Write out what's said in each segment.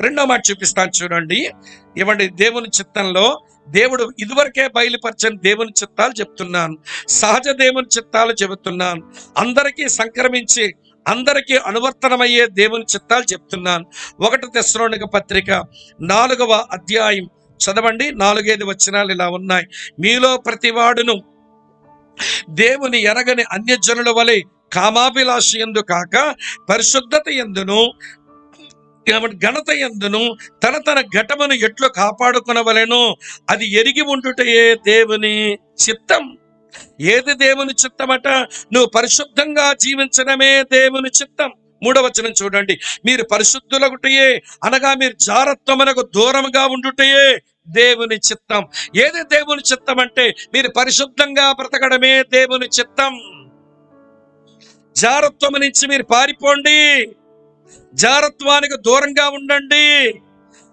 రెండో మాట చూపిస్తాను చూడండి. ఇవ్వండి దేవుని చిత్తంలో దేవుడు ఇదివరకే బయలుపరచని దేవుని చిత్తాలు చెప్తున్నాను. సహజ దేవుని చిత్తాలు చెబుతున్నాను. అందరికీ సంక్రమించి అందరికీ అనువర్తనమయ్యే దేవుని చిత్తాలు చెప్తున్నాను. ఒకటి తెస్సలోనిక పత్రిక నాలుగవ అధ్యాయం. చదవండి నాలుగైదు వచనాలు ఇలా ఉన్నాయి. మీలో ప్రతివాడును దేవుని ఎరగని అన్యజనుల వలె కామాభిలాష ఎందు కాక పరిశుద్ధత ఎందును కాబట్టి ఘనత ఎందును? తన తన ఘటమును ఎట్లు కాపాడుకునవలెను? అది ఎరిగి ఉండుటయే దేవుని చిత్తం. ఏది దేవుని చిత్తమట? నువ్వు పరిశుద్ధంగా జీవించడమే దేవుని చిత్తం. మూడవచనం చూడండి. మీరు పరిశుద్ధులగుటయే అనగా మీరు జారత్వమునకు దూరముగా ఉండుటయే దేవుని చిత్తం. ఏది దేవుని చిత్తం అంటే మీరు పరిశుద్ధంగా బ్రతకడమే దేవుని చిత్తం. జారత్వం నుంచి మీరు పారిపోండి. జారత్వానికి దూరంగా ఉండండి.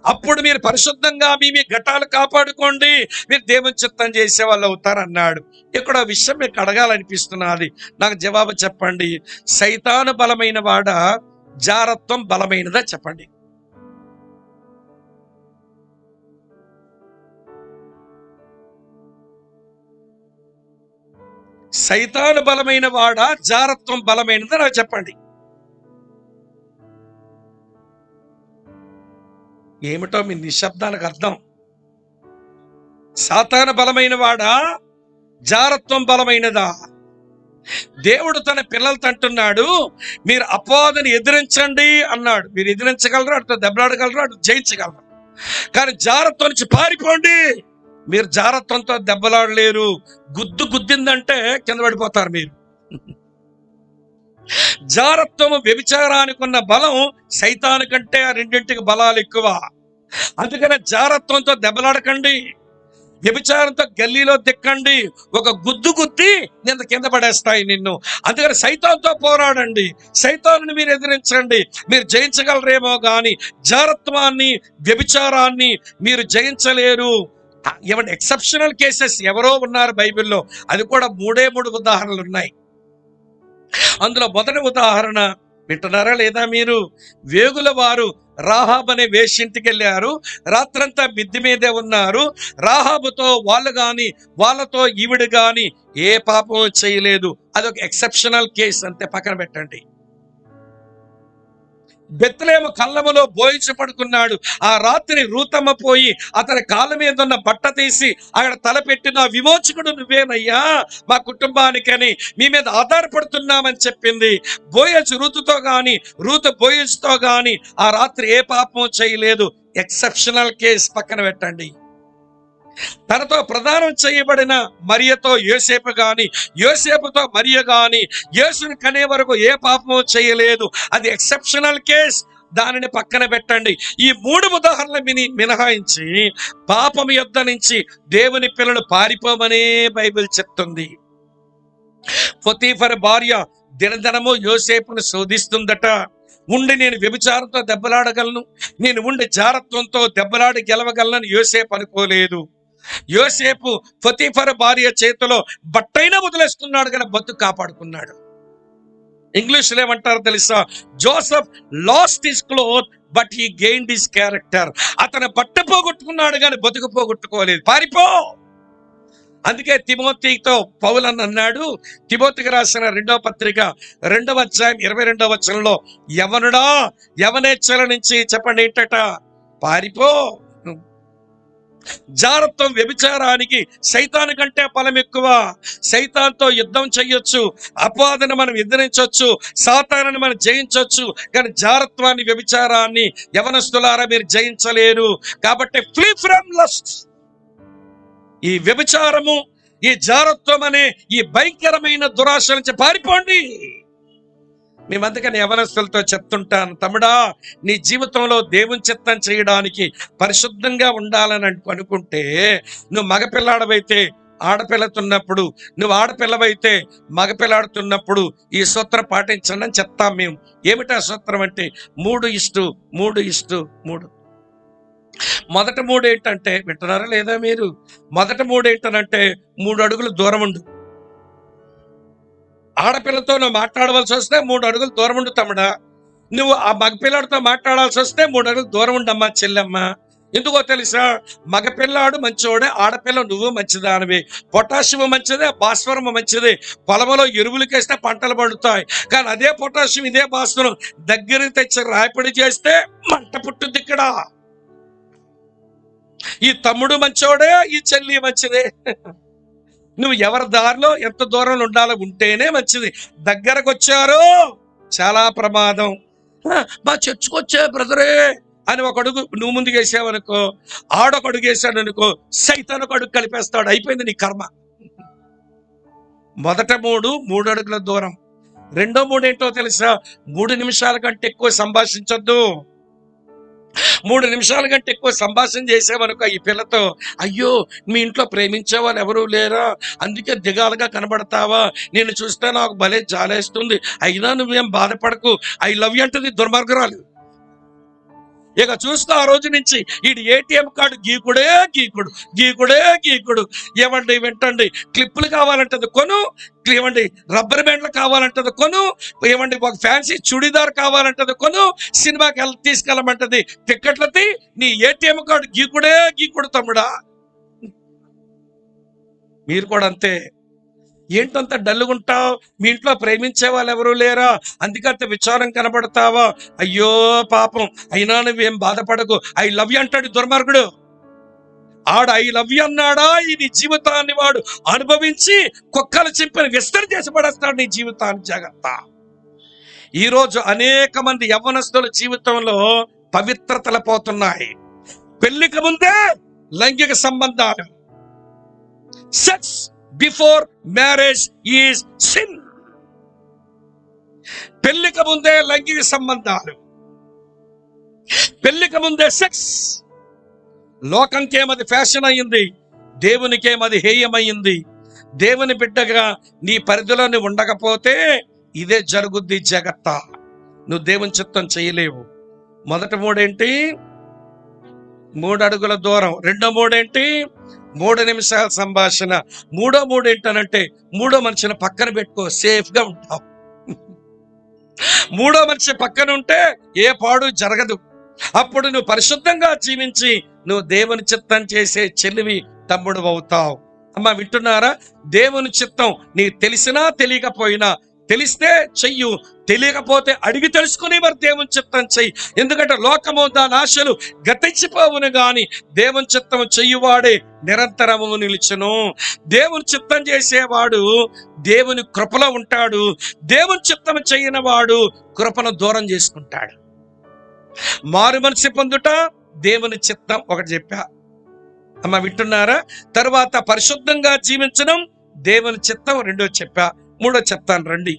అప్పుడు మీరు పరిశుద్ధంగా మీ మీ ఘటాలు కాపాడుకోండి. మీరు దేవుని చిత్తం చేసే వాళ్ళు అవుతారన్నాడు. ఇక్కడ విషయం మీకు అడగాలనిపిస్తున్నది. నాకు జవాబు చెప్పండి. సైతాను బలమైన వాడ? జారత్వం బలమైనదా చెప్పండి. సైతాను బలమైన వాడ? జారత్వం బలమైనదా నాకు చెప్పండి. ఏమిటో మీ నిశ్శబ్దానికి అర్థం. సాతాన బలమైన వాడా? జారత్వం బలమైనదా? దేవుడు తన పిల్లలతో అంటున్నాడు మీరు అపవాదని ఎదిరించండి అన్నాడు. మీరు ఎదిరించగలరు అటు దెబ్బలాడగలరు అటు జయించగలరు. కానీ జారత్వం నుంచి పారిపోండి. మీరు జారత్వంతో దెబ్బలాడలేరు. గుద్దు గుద్దిందంటే కింద పడిపోతారు మీరు. జారత్వము వ్యభిచారానికి ఉన్న బలం సైతాను కంటే ఆ రెండింటికి బలాలు ఎక్కువ. అందుకనే జారత్వంతో దెబ్బలాడకండి. వ్యభిచారంతో గల్లీలో దిక్కండి ఒక గుద్దు గుద్ది నిన్న కింద పడేస్తాయి నిన్ను. అందుకని సైతాన్తో పోరాడండి. సైతాన్ని మీరు ఎదిరించండి. మీరు జయించగలరేమో కానీ జారత్వాన్ని వ్యభిచారాన్ని మీరు జయించలేరు. ఏమంటే ఎక్సెప్షనల్ కేసెస్ ఎవరో ఉన్నారు బైబిల్లో. అది కూడా మూడే మూడు ఉదాహరణలు ఉన్నాయి అందులో మొదటి ఉదాహరణ వింటున్నారా లేదా మీరు? వేగుల వారు రాహాబ్ అనే వేషింటికి వెళ్ళారు రాత్రంతా మిద్ది మీదే ఉన్నారు రాహాబుతో వాళ్ళు కానీ వాళ్ళతో ఈవిడ కానీ ఏ పాపం చేయలేదు. అదొక ఎక్సెప్షనల్ కేసు అంతే పక్కన పెట్టండి. బెత్తలేము కళ్ళములో బోయించబడుకున్నాడు ఆ రాత్రి రూతమ్మ పోయి అతని కాళ్ళ మీద ఉన్న బట్ట తీసి అక్కడ తలపెట్టిన విమోచకుడు నువ్వేనయ్యా? మా కుటుంబానికని మీ మీద ఆధారపడుతున్నామని చెప్పింది. బోయజ్ రూతుతో గాని రూత బోయజ్తో గాని ఆ రాత్రి ఏ పాపం చేయలేదు. ఎక్సెప్షనల్ కేస్ పక్కన పెట్టండి. తనతో ప్రదానం చేయబడిన మరియతో యోసేపు గాని యోసేపుతో మరియ గాని యేసుని కనే వరకు ఏ పాపము చేయలేదు. అది ఎక్సెప్షనల్ కేస్ దానిని పక్కన పెట్టండి. ఈ మూడు ఉదాహరణలు మిని మినహాయించి పాపం యొద్ద నుంచి దేవుని పిల్లలు పారిపోమనే బైబిల్ చెప్తుంది. పొతీఫర్ భార్య దినదినము యోసేపును శోధిస్తుందట. ఉండి నేను వ్యభిచారంతో దెబ్బలాడగలను. నేను ఉండి జారత్వంతో దెబ్బలాడి గెలవగలను యోసేపు అనుకోలేదు. యోసేపు ఫతీఫర భార్య చేతిలో బట్టైనా వదిలేస్తున్నాడు కానీ బతుకు కాపాడుకున్నాడు. ఇంగ్లీష్లో ఏమంటారు తెలుసా? Joseph lost his cloth but he gain his character అతను బట్ట పోగొట్టుకున్నాడు కానీ బతుకు పోగొట్టుకోలేదు. పారిపో! అందుకే తిమోతితో పౌలన్ అన్నాడు. తిమోతికి రాసిన రెండవ పత్రిక రెండవ అధ్యాయం ఇరవై రెండవ వచనంలో యవనుడా యవనేచ్ఛల నుంచి చెప్పండి ఏంటట పారిపో! జారత్వం వ్యభిచారానికి సైతాను కంటే ఫలం ఎక్కువ. సైతాన్తో యుద్ధం చేయొచ్చు అపవాదను మనం ఎదిరించవచ్చు సాతానని మనం జయించవచ్చు కానీ జారత్వాన్ని వ్యభిచారాన్ని యవనస్తులారా మీరు జయించలేరు. కాబట్టి ఫ్రీ ఫ్రమ్ లస్ట్ ఈ వ్యభిచారము ఈ జారత్వం అనే ఈ భయంకరమైన దురాశ నుంచి పారిపోండి. మేము అందుకని యవనస్తులతో చెప్తుంటాను తమ్ముడా నీ జీవితంలో దేవుని చిత్తం చేయడానికి పరిశుద్ధంగా ఉండాలని అనుకుంటే నువ్వు మగపిల్లాడవైతే ఆడపిల్లతున్నప్పుడు నువ్వు ఆడపిల్లవైతే మగపిల్లాడుతున్నప్పుడు ఈ సూత్రం పాటించండి అని చెప్తాం మేము. ఏమిటా సూత్రం అంటే మూడు ఇష్టు మూడు ఇష్టు మూడు. మొదట మూడు ఏంటంటే వింటున్నారా లేదా మీరు? మొదట మూడు ఏంటనంటే మూడు అడుగులు దూరం ఉండు. ఆడపిల్లతో నువ్వు మాట్లాడవలసి వస్తే మూడు అడుగులు దూరం ఉండు తమ్ముడా. నువ్వు ఆ మగపిల్లాడితో మాట్లాడాల్సి వస్తే మూడు అడుగులు దూరం ఉండమ్మా చెల్లెమ్మ. ఎందుకో తెలుసా? మగపిల్లాడు మంచివాడే ఆడపిల్ల నువ్వు మంచిదానివి. పొటాషియం మంచిదే భాస్వరం మంచిదే. పొలంలో ఎరువులు కేస్తే పంటలు పండుతాయి. కానీ అదే పొటాషియం ఇదే భాస్వరం. దగ్గరికి తెచ్చి రాయపడి చేస్తే మంట పుట్టుద్ది ఇక్కడ. ఈ తమ్ముడు మంచోడే ఈ చెల్లి మంచిదే. నువ్వు ఎవరి దారిలో ఎంత దూరంలో ఉండాలో ఉంటేనే మంచిది. దగ్గరకు వచ్చారు చాలా ప్రమాదం. మా చర్చకు వచ్చే బ్రదరే అని ఒక అడుగు నువ్వు ముందుకు వేసావనుకో ఆడొక అడుగు వేసాడు అనుకో సైతాన్ ఒక అడుగు కలిపేస్తాడు. అయిపోయింది నీ కర్మ. మొదట మూడు మూడు అడుగుల దూరం. రెండో మూడు ఏంటో తెలుసా? మూడు నిమిషాల కంటే ఎక్కువ సంభాషించొద్దు. మూడు నిమిషాల కంటే ఎక్కువ సంభాషణ చేసావనుకో ఈ పిల్లతో అయ్యో మీ ఇంట్లో ప్రేమించే వాళ్ళు ఎవరూ లేరా? అందుకే దిగాలుగా కనబడతావా? నేను చూస్తే నాకు భలే జాలేస్తుంది. అయినా నువ్వేం బాధపడకు. ఐ లవ్ యూ అంటుంది దుర్మార్గురాలు. ఇక చూస్తూ ఆ రోజు నుంచి ఈడు ఏటీఎం కార్డు గీకుడే గీకుడు గీకుడే గీకుడు. ఏమండి వింటండి. క్లిప్పులు కావాలంటది కొను. ఏమండి రబ్బర్ బ్యాండ్లు కావాలంటది కొను. ఏమండి ఒక ఫ్యాన్సీ చుడిదార్ కావాలంటది కొను. సినిమాకి వెళ్ళి తీసుకెళ్ళమంటది టిక్కెట్లది నీ ఏటీఎం కార్డు గీకుడే గీకుడు తమ్ముడా. మీరు కూడా అంతే. ఏంటంత డల్లుగుంటావు? మీ ఇంట్లో ప్రేమించే వాళ్ళు ఎవరూ లేరా అందుకంత విచారం కనబడతావా? అయ్యో పాపం. అయినా నువ్వేం బాధపడకు. ఐ లవ్ యూ అంటాడు దుర్మార్గుడు. ఆడు ఐ లవ్ యూ అన్నాడా? ఈ నీ జీవితాన్ని వాడు అనుభవించి కుక్కలు చింపిన విస్తరి చేసి పడేస్తాడు నీ జీవితాన్ని జాగ్రత్త. ఈరోజు అనేక మంది యవ్వనస్తుల జీవితంలో పవిత్రతలు పోతున్నాయి. పెళ్ళికి ముందే లైంగిక సంబంధాలు. Sex before marriage is sin పెళ్ళికి ముందే లైంగిక సంబంధాలు. పెళ్ళికి ముందే సెక్స్ లోకంకేమది ఫ్యాషన్ అయ్యింది దేవునికేమది హేయమయ్యింది దేవుని బిడ్డగా నీ పరిధిలోని ఉండకపోతే ఇదే జరుగుద్ది జగత్త. నువ్వు దేవుని చిత్తం చేయలేవు. మొదటి మూడేంటి? మూడు అడుగుల దూరం. రెండో మూడేంటి? మూడు నిమిషాల సంభాషణ మూడో మూడు ఏంటనంటే మూడో మనిషిని పక్కన పెట్టుకో సేఫ్గా ఉంటావు. మూడో మనిషి పక్కన ఉంటే ఏ పాడు జరగదు. అప్పుడు నువ్వు పరిశుద్ధంగా జీవించి నువ్వు దేవుని చిత్తం చేసే చెల్లివి తమ్ముడు అవుతావు. అమ్మ వింటున్నారా? దేవుని చిత్తం నీకు తెలిసినా తెలియకపోయినా తెలిస్తే చెయ్యు తెలియకపోతే అడిగి తెలుసుకుని మరి దేవుని చిత్తం చెయ్యి. ఎందుకంటే లోకము దాని ఆశలు గతించిపోవును గాని దేవుని చిత్తం చెయ్యువాడే నిరంతరము నిలిచను. దేవుని చిత్తం చేసేవాడు దేవుని కృపలో ఉంటాడు. దేవుని చిత్తం చేయనివాడు కృపను దూరం చేసుకుంటాడు. మారు మనసి పొందుట దేవుని చిత్తం ఒకటి చెప్పా. అమ్మ వింటున్నారా? తర్వాత పరిశుద్ధంగా జీవించడం దేవుని చిత్తం రెండో చెప్పా. మూడో చెప్తాను రండి.